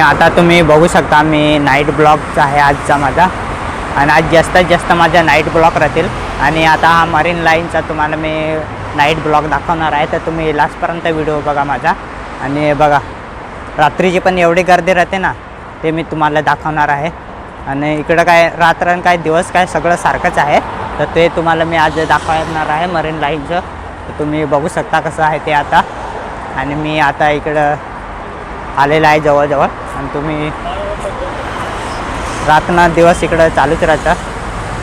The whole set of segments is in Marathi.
आता तुम्ही बघू शकता मी नाईट ब्लॉकचा आहे आजचा माझा. आणि आज जास्तीत जास्त माझा नाईट ब्लॉक राहतील. आणि आता हा मरीन लाईनचा तुम्हाला मी नाईट ब्लॉक दाखवणार आहे. तर तुम्ही लास्टपर्यंत व्हिडिओ बघा माझा. आणि बघा रात्रीची पण एवढी गर्दी राहते ना ते मी तुम्हाला दाखवणार आहे. आणि इकडं काय रात्र आणि काय दिवस काय सगळं सारखंच आहे. तर ते तुम्हाला मी आज दाखवणार आहे मरीन लाईनचं तर तुम्ही बघू शकता कसं आहे ते आता. आणि मी आता इकडं आलेलं आहे जवळजवळ. आणि तुम्ही रातना दिवस इकडं चालूच राहता.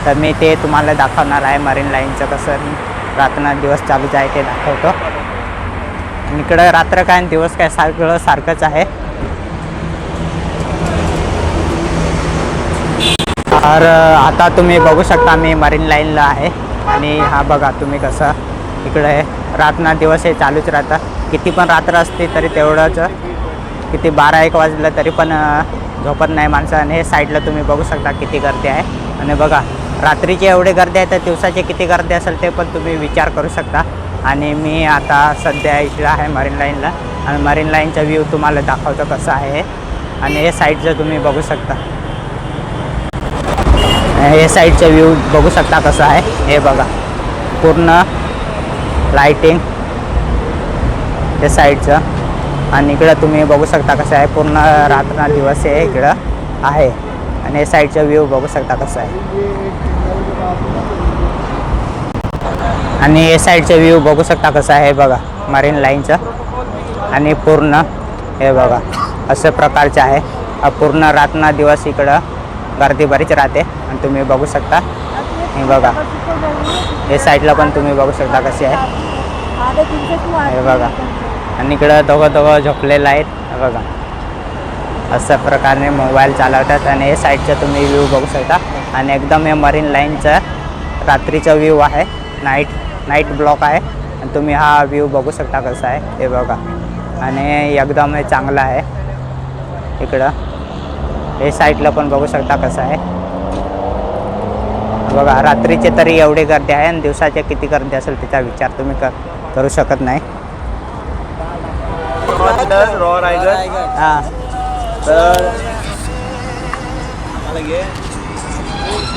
तर मी ते तुम्हाला दाखवणार आहे मरीन लाईनचं कसं रातना दिवस चालूच आहे ते दाखवतो. आणि इकडं रात्र काय आणि दिवस काय सगळं सारखंच आहे. तर आता तुम्ही बघू शकता मी मरीन लाईनला आहे. आणि हा बघा तुम्ही कसं इकडं आहे दिवस हे चालूच राहतं. किती पण रात्र असते तरी तेवढंच किती बारा एक वाजलं तरी पण झोपत नाही माणसं. आणि हे साईडला तुम्ही बघू शकता किती गर्दी आहे. आणि बघा रात्रीची एवढी गर्दी आहे तर दिवसाची किती गर्दी असेल ते पण तुम्ही विचार करू शकता. आणि मी आता सध्या इथला आहे मरीन लाईनला आणि मरीन लाईनचा व्ह्यू तुम्हाला दाखवतो कसं आहे. हे. आणि हे साईडचं तुम्ही बघू शकता. हे साईडचं व्ह्यू बघू शकता कसं आहे. हे बघा पूर्ण लाईटिंग हे साईडचं आणि इकडं तुम्ही बघू शकता कसं आहे पूर्ण रात्र दिवस हे इकडं आहे. आणि साईडचा व्ह्यू बघू शकता कसं आहे. आणि हे साईडचा व्ह्यू बघू शकता कसं आहे बघा मरीन लाईनचं आणि पूर्ण हे बघा असं प्रकारचं आहे. पूर्ण रात्र दिवस इकडं गर्दी बरीच राहते. आणि तुम्ही बघू शकता हे बघा. हे साईडला पण तुम्ही बघू शकता कशी आहे. हे बघा. आणि इकडं दोघं दोघं झोपलेलं आहेत. बघा. अशा प्रकारे मोबाईल चालवतात आणि हे साईडचं तुम्ही व्ह्यू बघू शकता. आणि एकदम हे मरीन लाईनचं रात्रीचा व्ह्यू आहे. नाईट नाईट ब्लॉक आहे. आणि तुम्ही हा व्ह्यू बघू शकता कसा आहे. हे बघा. आणि एकदम हे चांगलं आहे. इकडं. हे साईडला पण बघू शकता कसं आहे. बघा. रात्रीचे तरी एवढी गर्दी आहे आणि दिवसाचे किती गर्दी असेल त्याचा विचार तुम्ही कर करू शकत नाही. रॉ रायगड हां. तर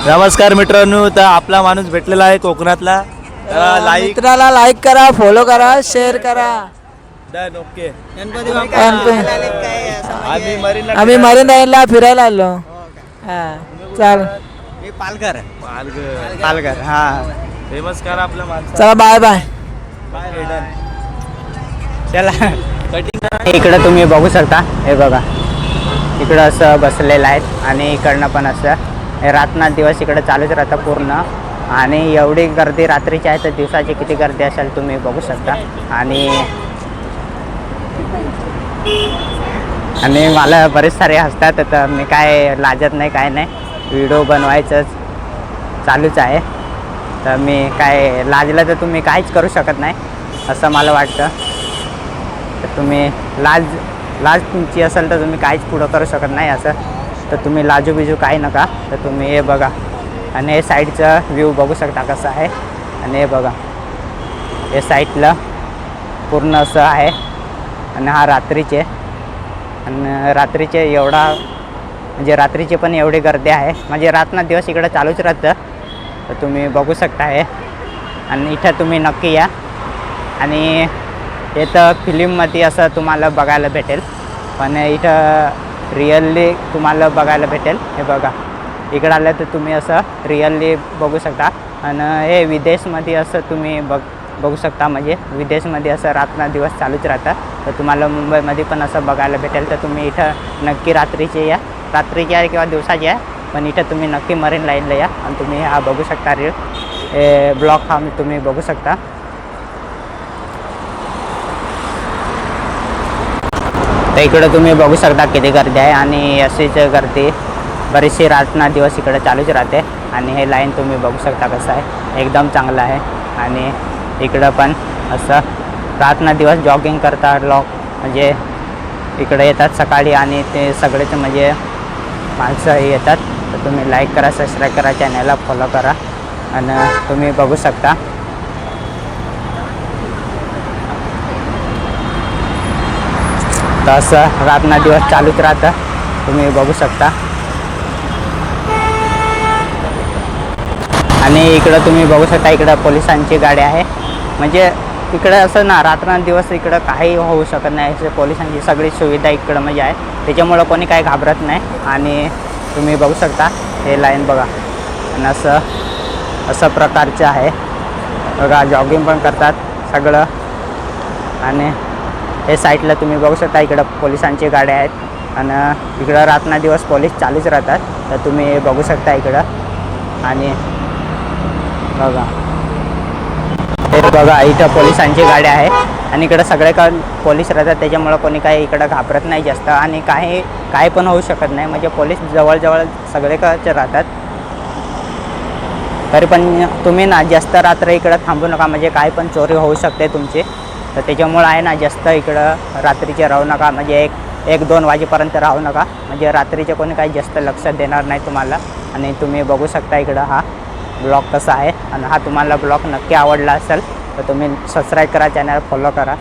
नमस्कार मित्रांनो तर आपला माणूस भेटलेला आहे कोकणातला. लाईक मित्राला लाईक करा फॉलो करा शेअर करा. डन ओके आम्ही आम्ही मरीनला आम्ही मरीन लाईनला फिरायला आलो. हा चाल. मी पालघर. पालघर. पालघर. हां. फेमस करा आपल्या माणसा. चला बाय बाय चला. इकडं तुम्ही बघू शकता हे बघा. इकडं असं बसलेलं आहेत आणि इकडनं पण असं. हे दिवस इकडं चालूच राहतं पूर्ण. आणि एवढी गर्दी रात्रीची आहे तर दिवसाची किती गर्दी असेल तुम्ही बघू शकता. आणि आणि मला बरेच सारे हसतात तर मी काय लाजत नाही काय नाही. व्हिडिओ बनवायचंच चालूच आहे. तर मी काय लाजलं तर तुम्ही काहीच करू शकत नाही असं मला वाटतं. तर तुम्ही लाज लाज तुमची असेल तर तुम्ही काहीच पुढं करू शकत नाही असं. तर तुम्ही लाजूबिजू काही नका. तर तुम्ही हे बघा. आणि हे साईडचं व्ह्यू बघू शकता कसं आहे. आणि हे बघा. हे साईडला पूर्ण असं आहे. आणि हा रात्रीचे. आणि रात्रीचे एवढा म्हणजे रात्रीचे पण एवढी गर्दी आहे. म्हणजे रातना दिवस इकडं चालूच राहतं. तर तुम्ही बघू शकता हे. आणि इथं तुम्ही नक्की या. आणि इथं फिलिममध्ये असं तुम्हाला बघायला भेटेल. पण इथं रिअल्ली तुम्हाला बघायला भेटेल. हे बघा. इकडं आलं तर तुम्ही असं रिअल्ली बघू शकता. आणि हे विदेशमध्ये असं तुम्ही बघ बघू शकता. म्हणजे विदेशमध्ये असं रात्र दिवस चालूच राहतं. तर तुम्हाला मुंबईमध्ये पण असं बघायला भेटेल. तर तुम्ही इथं नक्की रात्रीचे या. रात्रीचे या किंवा दिवसाचे या. पण इथं तुम्ही नक्की मरीन लाईनला या. आणि तुम्ही हा बघू शकता रील. हे ब्लॉक हा तुम्ही बघू शकता. इकडं तुम्ही बघू शकता किती गर्दी आहे आणि अशीच गर्दी बरीचशी रातना दिवस इकडं चालूच राहते. आणि हे लाईन तुम्ही बघू शकता कसं आहे. एकदम चांगलं आहे. आणि इकडं पण असं रातना दिवस जॉगिंग करतात लॉक म्हणजे इकडे येतात सकाळी आणि ते सगळेच म्हणजे माणसं येतात. तर तुम्ही लाईक करा सबस्क्राईब करा चॅनलला फॉलो करा. आणि तुम्ही बघू शकता. तर असं रात्र दिवस चालूच राहतं. तुम्ही बघू शकता. आणि इकडं तुम्ही बघू शकता इकडं पोलिसांची गाडी आहे. म्हणजे इकडं असं ना रात्रंदिवस इकडं काही होऊ शकत नाही. असे पोलिसांची सगळी सुविधा इकडं म्हणजे आहे. त्याच्यामुळं कोणी काही घाबरत नाही. आणि तुम्ही बघू शकता हे लाईन बघा. आणि असं असं प्रकारचं आहे. बघा जॉगिंग पण करतात सगळं. आणि हे साईडला तुम्ही बघू शकता इकडं पोलिसांची गाड्या आहेत. आणि इकडं रात्रना दिवस पोलीस चालूच राहतात. तर तुम्ही बघू शकता इकडं. आणि बघा. हे बघा इथं पोलिसांची गाड्या आहे आणि इकडं सगळे का पोलीस राहतात. त्याच्यामुळं कोणी काही इकडं घाबरत नाही जास्त. आणि काही काही पण होऊ शकत नाही. म्हणजे पोलीस जवळजवळ सगळेकडचे राहतात. तरी पण तुम्ही ना जास्त रात्र इकडं थांबू नका. म्हणजे काय पण चोरी होऊ शकते तुमची. तर त्याच्यामुळं आहे ना जास्त इकडं रात्रीचे राहू नका. म्हणजे एक एक दोन वाजेपर्यंत राहू नका. म्हणजे रात्रीचे कोणी काही जास्त लक्ष देणार नाही तुम्हाला. आणि तुम्ही बघू शकता इकडं हा ब्लॉग कसा आहे. आणि हा तुम्हाला ब्लॉग नक्की आवडला असेल तर तुम्ही सबस्क्राईब करा चॅनल फॉलो करा.